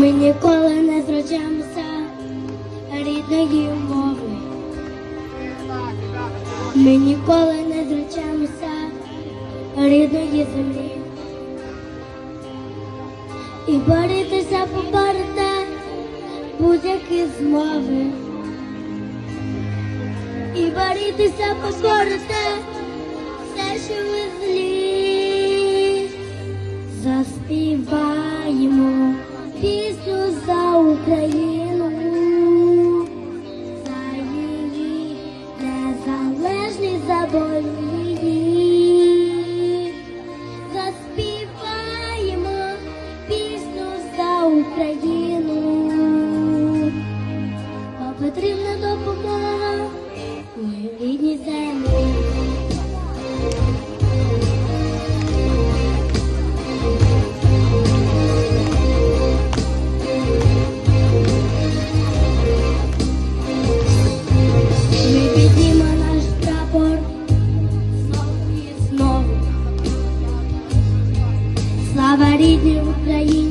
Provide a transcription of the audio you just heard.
Ми ніколи не зраджаємося рідної мови. Ми ніколи не зречемося рідної землі. І боритися поборете будь-які змови. І боритися поборете все, що ви злі. Україну. Бо потрібна допомога моїй рідній землі. Слава рідній Україні,